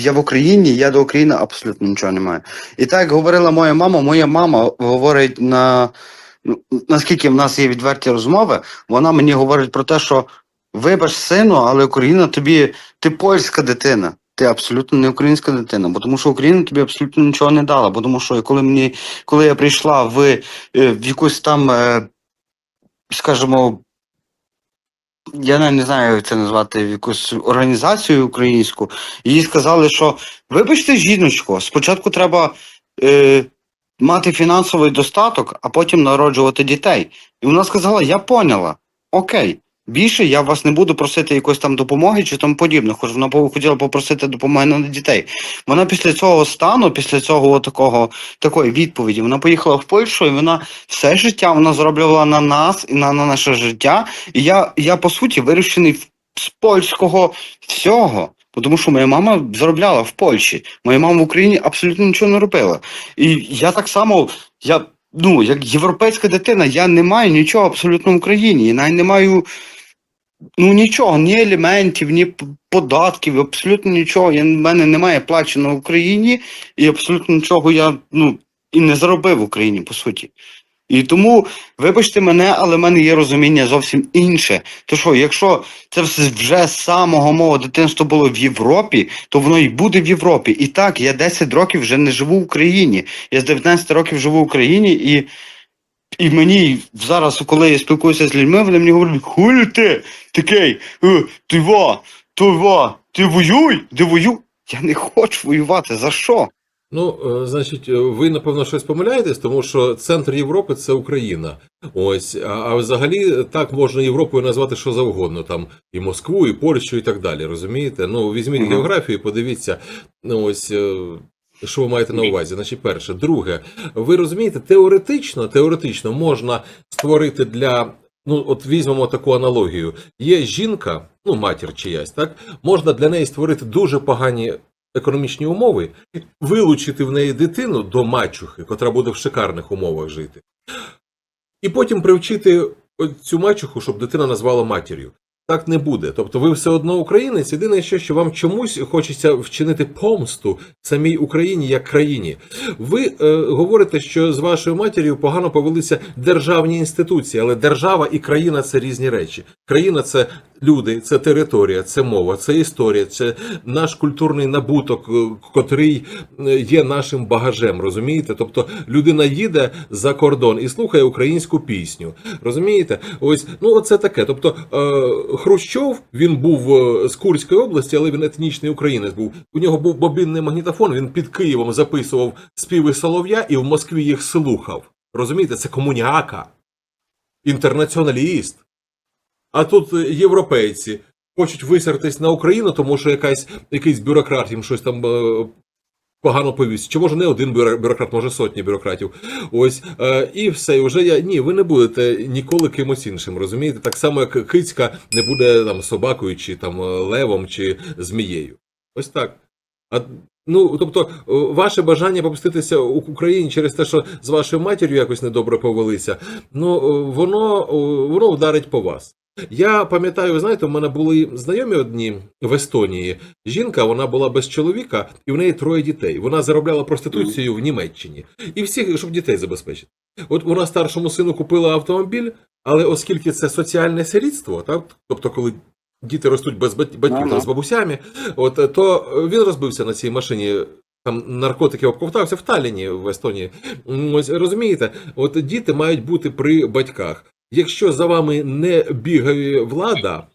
я в Україні, я до України абсолютно нічого не маю. І так говорила моя мама, моя мама говорить на ну, наскільки в нас є відверті розмови, вона мені говорить про те, що вибач сину, але Україна тобі, ти польська дитина. Ти абсолютно не українська дитина, бо тому що Україна тобі абсолютно нічого не дала. Бо тому що коли мені, коли я прийшла в, е, в якусь там, е, скажімо, я навіть не знаю, як це назвати, якусь організацію українську, їй сказали, що вибачте, жіночко, спочатку треба е, мати фінансовий достаток, а потім народжувати дітей. І вона сказала: Я поняла, окей. Більше я вас не буду просити якоїсь там допомоги чи тому подібне, хоч вона хотіла попросити допомоги на дітей. Вона після цього стану, після цього такого такої відповіді, вона поїхала в Польщу, і вона все життя вона зроблювала на нас і на, на наше життя. І я, я по суті вирощений в- з польського всього. Тому що моя мама заробляла в Польщі, моя мама в Україні абсолютно нічого не робила. І я так само, я ну як європейська дитина, я не маю нічого абсолютно в Україні. Я навіть не маю ну нічого, ні елементів, ні податків, абсолютно нічого. Я, в мене немає плачено в Україні, і абсолютно нічого я ну і не заробив в Україні, по суті. І тому, вибачте мене, але в мене є розуміння зовсім інше. То що, якщо це все вже з самого мого дитинства було в Європі, то воно і буде в Європі. І так, я 10 років вже не живу в Україні. Я з 19 років живу в Україні, і, і мені зараз, коли я спілкуюся з людьми, вони мені говорять, хулі ти такий, е, ти ва, ти ва, ти воюй, ти воюй. Я не хочу воювати. За що? Ну, е, значить, е, ви напевно щось помиляєтесь, тому що центр Європи це Україна. Ось, а, а взагалі так можна Європою назвати що завгодно, там і Москву, і Польщу, і так далі. Розумієте? Ну, візьміть Мгм. географію, подивіться, ну ось. Що ви маєте на увазі? Значить, перше, друге, ви розумієте, теоретично, теоретично можна створити для. Ну, от візьмемо таку аналогію. Є жінка, ну, матір чиясь, так? Можна для неї створити дуже погані економічні умови, вилучити в неї дитину до мачухи, котра буде в шикарних умовах жити, і потім привчити цю мачуху, щоб дитина назвала матір'ю. Так не буде. Тобто ви все одно українець, єдине що, що вам чомусь хочеться вчинити помсту самій Україні як країні. Ви е, говорите, що з вашою матір'ю погано повелися державні інституції, але держава і країна це різні речі. Країна це люди, це територія, це мова, це історія, це наш культурний набуток, е, котрий е, є нашим багажем. Розумієте? Тобто людина їде за кордон і слухає українську пісню. Розумієте? Ось ну оце таке. Тобто е, Хрущов він був з Курської області, але він етнічний українець був. У нього був бобінний магнітофон. Він під Києвом записував співи Солов'я і в Москві їх слухав. Розумієте, це комуняка, інтернаціоналіст. А тут е, європейці хочуть висертись на Україну, тому що якась, якийсь бюрократ їм щось там е, погано повість. Чи може не один бюро- бюрократ, може сотні бюрократів. Ось е, і все. І вже я ні, ви не будете ніколи кимось іншим. Розумієте? Так само, як кицька не буде там собакою, чи там е, левом, чи змією. Ось так. А ну тобто, ваше бажання помститися у Україні через те, що з вашою матір'ю якось недобре повелися, ну воно, воно вдарить по вас. Я пам'ятаю, ви знаєте, у мене були знайомі одні в Естонії. Жінка, вона була без чоловіка, і в неї троє дітей. Вона заробляла проституцією в Німеччині. І всіх, щоб дітей забезпечити. От вона старшому сину купила автомобіль, але оскільки це соціальне сирітство, так? тобто, коли діти ростуть без бат- батьків Ага. з бабусями, от то він розбився на цій машині. Там наркотики обковтався в Талліні, в Естонії. Ось розумієте, от діти мають бути при батьках. Якщо за вами не бігає влада,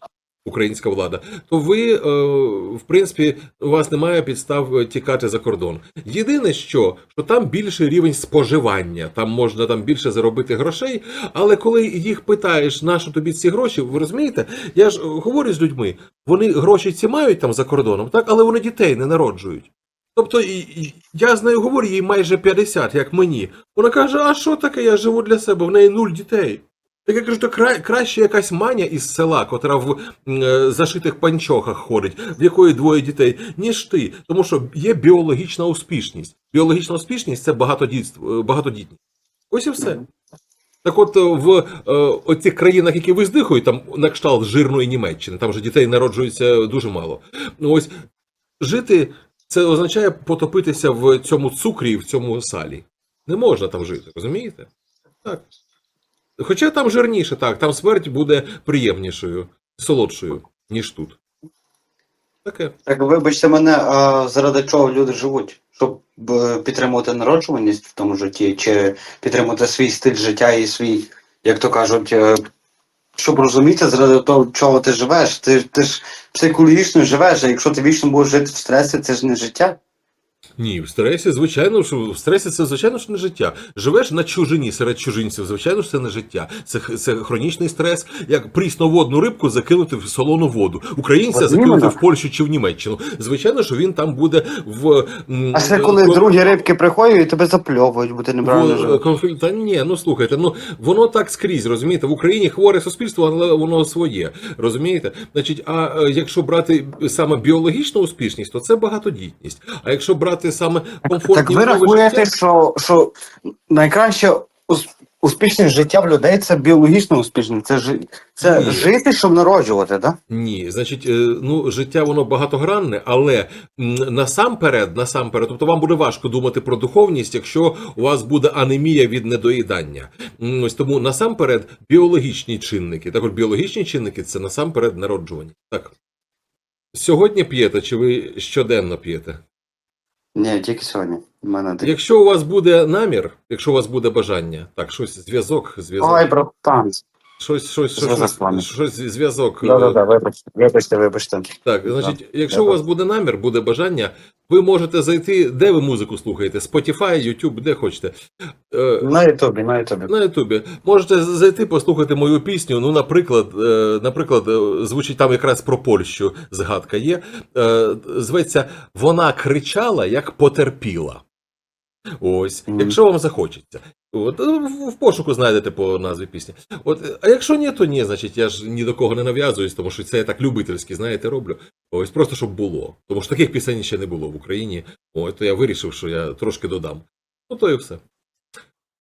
українська влада, то ви, е, в принципі, у вас немає підстав тікати за кордон. Єдине, що, що там більший рівень споживання, там можна там більше заробити грошей, але коли їх питаєш, на що тобі ці гроші, ви розумієте, я ж говорю з людьми, вони гроші ці мають там за кордоном, так, але вони дітей не народжують. Тобто я з нею говорю, їй майже 50, як мені. Вона каже: а що таке, я живу для себе, в неї нуль дітей. Так я кажу, то кра... краще якась маня із села, котра в е, зашитих панчохах ходить, в якої двоє дітей, ніж ти. Тому що є біологічна успішність. Біологічна успішність це е, багатодітність. Ось і все. Так от е, в е, оцих країнах, які виздихують, там на кшталт жирної Німеччини, там же дітей народжується дуже мало. Ось жити це означає потопитися в цьому цукрі в цьому салі. Не можна там жити, розумієте? Так. Хоча там жирніше, так, там смерть буде приємнішою, солодшою, ніж тут. Таке. Так вибачте мене, а заради чого люди живуть? Щоб е, підтримувати народжуваність в тому житті, чи підтримувати свій стиль життя і свій, як то кажуть, е, щоб розуміти, заради того, чого ти живеш. Ти, ти ж психологічно живеш, а якщо ти вічно будеш жити в стресі, це ж не життя. Ні, в стресі, звичайно, що в стресі це звичайно ж не життя. Живеш на чужині серед чужинців, звичайно ж це не життя. Це, це хронічний стрес, як прісноводну рибку закинути в солону воду. Українця От закинути іменно. в Польщу чи в Німеччину. Звичайно, що він там буде в А це е, коли ко- другі рибки приходять і тебе запльовують, бо ти неправильно в, конфлікт. Та ні, ну слухайте, ну воно так скрізь, розумієте? В Україні хворе суспільство, але воно своє. Розумієте? Значить, а е, якщо брати саме біологічну успішність, то це багатодітність. А якщо брати саме комфортні Так ви рахуєте, життя, що, що найкраще ус- успішність життя в людей це біологічна успішність. Це, жи- це Ні. жити, щоб народжувати, так? Ні, значить, е, ну життя воно багатогранне, але насамперед, насамперед, тобто вам буде важко думати про духовність, якщо у вас буде анемія від недоїдання. Ось тому насамперед біологічні чинники. Також біологічні чинники це насамперед народжування. Так. Сьогодні п'єте, чи ви щоденно п'єте? Ні, тільки сьогодні. У мене таке. Якщо у вас буде намір, якщо у вас буде бажання, так, щось зв'язок, зв'язок, Ой, братан. щось, щось, щось, з щось, вами. щось зв'язок. е, Да-да-да, вибачте, вибачте, вибачте. Так, значить, якщо у вас буде намір, буде бажання, ви можете зайти, де ви музику слухаєте? Spotify, YouTube, де хочете. Е, На Ютубі, на Ютубі. на Ютубі. Можете зайти, послухати мою пісню. Ну, наприклад, е, наприклад, е, звучить там якраз про Польщу згадка є. Зветься Вона кричала, як потерпіла. Ось, якщо вам захочеться. От, е, в пошуку знайдете по назві пісні. От, а якщо ні, то ні, значить я ж ні до кого не нав'язуюсь, тому що це я так любительськи, знаєте, роблю. Ось просто щоб було. Тому що таких пісень ще не було в Україні. От, то я вирішив, що я трошки додам. Ну то і все.